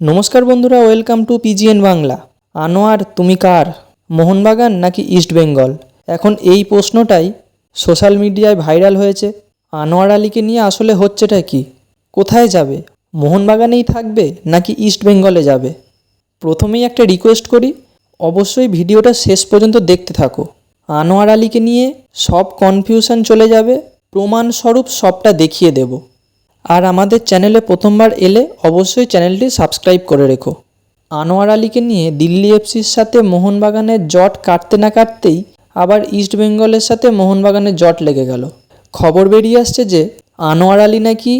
নমস্কার বন্ধুরা, welcome to PGN Bangla. Anwar, তুমি কার? মোহনবাগান নাকি ইস্ট বেঙ্গল? এখন এই প্রশ্নটাই সোশ্যাল মিডিয়ায় ভাইরাল হয়েছে। আনোয়ার আলীকে নিয়ে আসলে হচ্ছেটা কি? কোথায় যাবে? মোহনবাগানেই থাকবে নাকি ইস্ট বেঙ্গলে যাবে? প্রথমেই একটা রিকোয়েস্ট করি, অবশ্যই ভিডিওটা শেষ পর্যন্ত দেখতে থাকো। আনোয়ার আলীকে নিয়ে সব কনফিউশন চলে যাবে, প্রমাণস্বরূপ সবটা দেখিয়ে দেব। আর আমাদের চ্যানেলে প্রথমবার এলে অবশ্যই চ্যানেলটি সাবস্ক্রাইব করে রেখো। আনোয়ার আলীকে নিয়ে দিল্লি এফসির সাথে মোহনবাগানের জট কাটতে না কাটতেই আবার ইস্ট বেঙ্গলের সাথে মোহনবাগানের জট লেগে গেল। খবর বেরিয়ে আসছে যে, আনোয়ার আলী নাকি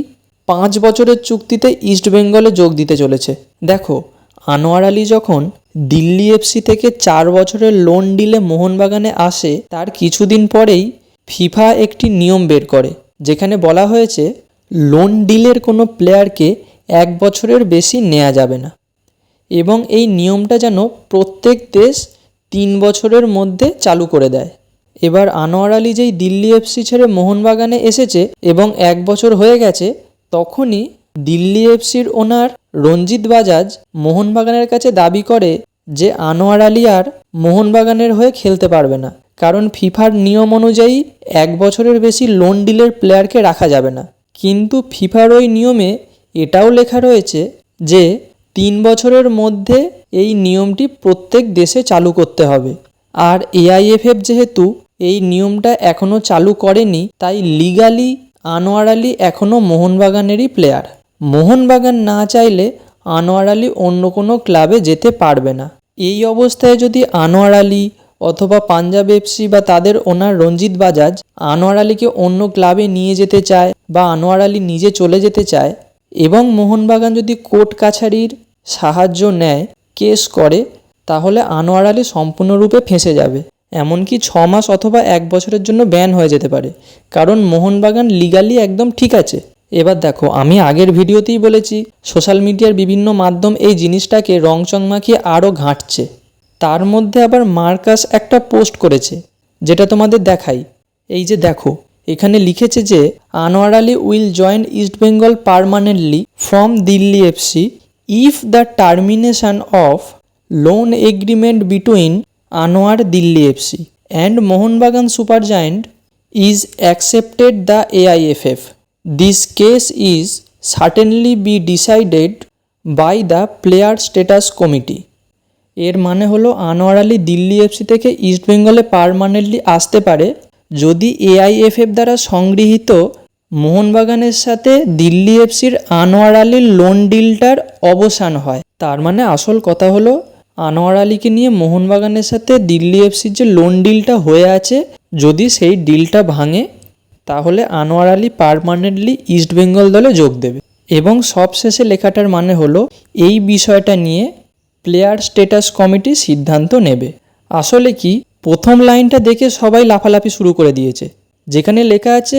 পাঁচ বছরের চুক্তিতে ইস্ট বেঙ্গলে যোগ দিতে চলেছে। দেখো, আনোয়ার আলী যখন দিল্লি এফসি থেকে চার বছরের লোন ডিলে মোহনবাগানে আসে, তার কিছুদিন পরেই ফিফা একটি নিয়ম বের করে, যেখানে বলা হয়েছে লোন ডিলের কোনো প্লেয়ারকে এক বছরের বেশি নেওয়া যাবে না। এবং এই নিয়মটা যেন প্রত্যেক দেশ তিন বছরের মধ্যে চালু করে দেয়। এবার আনোয়ার আলী যেই দিল্লি এফসি ছেড়ে মোহনবাগানে এসেছে এবং এক বছর হয়ে গেছে, তখনই দিল্লি এফসির ওনার রঞ্জিত বাজাজ মোহনবাগানের কাছে দাবি করে যে আনোয়ার আলী আর মোহনবাগানের হয়ে খেলতে পারবে না। কারণ ফিফার নিয়ম অনুযায়ী এক বছরের বেশি লোন ডিলের প্লেয়ারকে রাখা যাবে না। কিন্তু ফিফার ওই নিয়মে এটাও লেখা রয়েছে যে তিন বছরের মধ্যে এই নিয়মটি প্রত্যেক দেশে চালু করতে হবে। আর এআইএফএফ যেহেতু এই নিয়মটা এখনও চালু করেনি, তাই লিগালি আনোয়ার আলী এখনও মোহনবাগানেরই প্লেয়ার। মোহনবাগান না চাইলে আনোয়ার আলী অন্য কোনো ক্লাবে যেতে পারবে না। এই অবস্থায় যদি আনোয়ার আলী অথবা পাঞ্জাব এফসি বা তাদের ওনার রঞ্জিত বাজাজ আনোয়ার আলীকে অন্য ক্লাবে নিয়ে যেতে চায় বা আনোয়ার আলী নিজে চলে যেতে চায় এবং মোহনবাগান যদি কোর্ট কাছারির সাহায্য নেয়, কেস করে, তাহলে আনোয়ার আলী সম্পূর্ণরূপে ফেঁসে যাবে। এমনকি ছ মাস অথবা এক বছরের জন্য ব্যান হয়ে যেতে পারে। কারণ মোহনবাগান লিগালি একদম ঠিক আছে। এবার দেখো, আমি আগের ভিডিওতেই বলেছি, সোশ্যাল মিডিয়ার বিভিন্ন মাধ্যম এই জিনিসটাকে রংচং মাখিয়ে আরও ঘাঁটছে। তার মধ্যে আবার মার্কাস একটা পোস্ট করেছে, যেটা তোমাদের দেখাই। এই যে দেখো, এখানে লিখেছে যে, Anwar Ali will join east Bengal permanently from Delhi FC if the termination of loan agreement between Anwar Delhi FC and Mohun Bagan super giant is accepted the AIFF. This case is certainly be decided by the player status committee. এর মানে হলো Anwar Ali Delhi FC থেকে ইস্টবেঙ্গলে permanently আসতে পারে যদি AIFF দ্বারা সংগৃহীত মোহনবাগানের সাথে দিল্লি এফসির আনোয়ার আলীর লোন ডিলটার অবসান হয়। তার মানে আসল কথা হলো আনোয়ার আলীকে নিয়ে মোহনবাগানের সাথে দিল্লি এফসির যে লোন ডিলটা হয়ে আছে, যদি সেই ডিলটা ভাঙে, তাহলে আনোয়ার আলী পারমানেন্টলি ইস্ট বেঙ্গল দলে যোগ দেবে। এবং সবশেষে লেখাটার মানে হলো এই বিষয়টা নিয়ে প্লেয়ার স্টেটাস কমিটি সিদ্ধান্ত নেবে। আসলে কি, প্রথম লাইনটা দেখে সবাই লাফালাফি শুরু করে দিয়েছে। যেখানে লেখা আছে,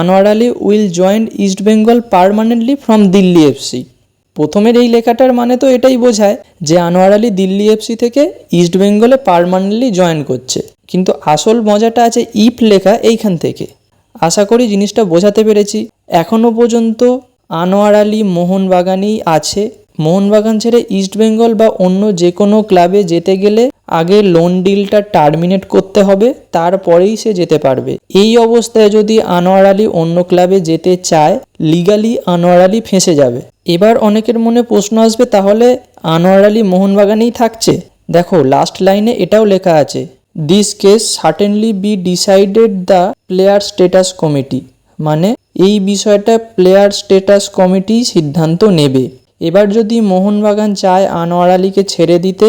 Anwar Ali will join East Bengal permanently from Delhi FC প্রথমের এই লেখাটার মানে তো এটাই বোঝায় যে আনোয়ার আলী দিল্লি এফসি থেকে ইস্ট বেঙ্গলে পারমানেন্টলি জয়েন করছে। কিন্তু আসল মজাটা আছে ইফ লেখা এইখান থেকে। আশা করি জিনিসটা বোঝাতে পেরেছি। এখনও পর্যন্ত আনোয়ার আলী মোহনবাগানেই আছে। মোহনবাগান ছেড়ে ইস্ট বেঙ্গল বা অন্য যে কোনো ক্লাবে যেতে গেলে আগে লোন ডিলটা টার্মিনেট করতে হবে, তারপরেই সে যেতে পারবে। এই অবস্থায় যদি আনোয়ার আলী অন্য ক্লাবে যেতে চায় লিগালি আনোয়ার আলী ফেঁসে যাবে। এবার অনেকের মনে প্রশ্ন আসবে, তাহলে আনোয়ার আলী মোহনবাগানেই থাকছে? দেখো লাস্ট লাইনে এটাও লেখা আছে this case certainly be decided the player status committee মানে এই বিষয়টা প্লেয়ার স্টেটাস কমিটি সিদ্ধান্ত নেবে। এবার যদি মোহনবাগান চায় আনোয়ার আলীকে ছেড়ে দিতে,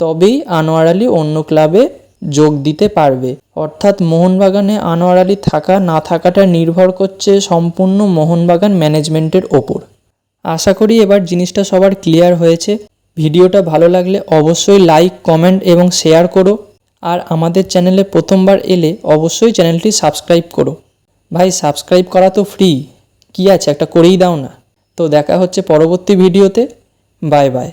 তবেই আনোয়ার আলী অন্য ক্লাবে যোগ দিতে পারবে। অর্থাৎ মোহনবাগানে আনোয়ার আলী থাকা, না থাকাটা নির্ভর করছে সম্পূর্ণ মোহনবাগান ম্যানেজমেন্টের ওপর। আশা করি এবার জিনিসটা সবার ক্লিয়ার হয়েছে। ভিডিওটা ভালো লাগলে অবশ্যই লাইক, কমেন্ট এবং শেয়ার করো। আর আমাদের চ্যানেলে প্রথমবার এলে অবশ্যই চ্যানেলটি সাবস্ক্রাইব করো। ভাই, সাবস্ক্রাইব করা তো ফ্রি। কী আছে? একটা করেই দাও না। তো দেখা হচ্ছে পরবর্তী ভিডিওতে। Bye bye.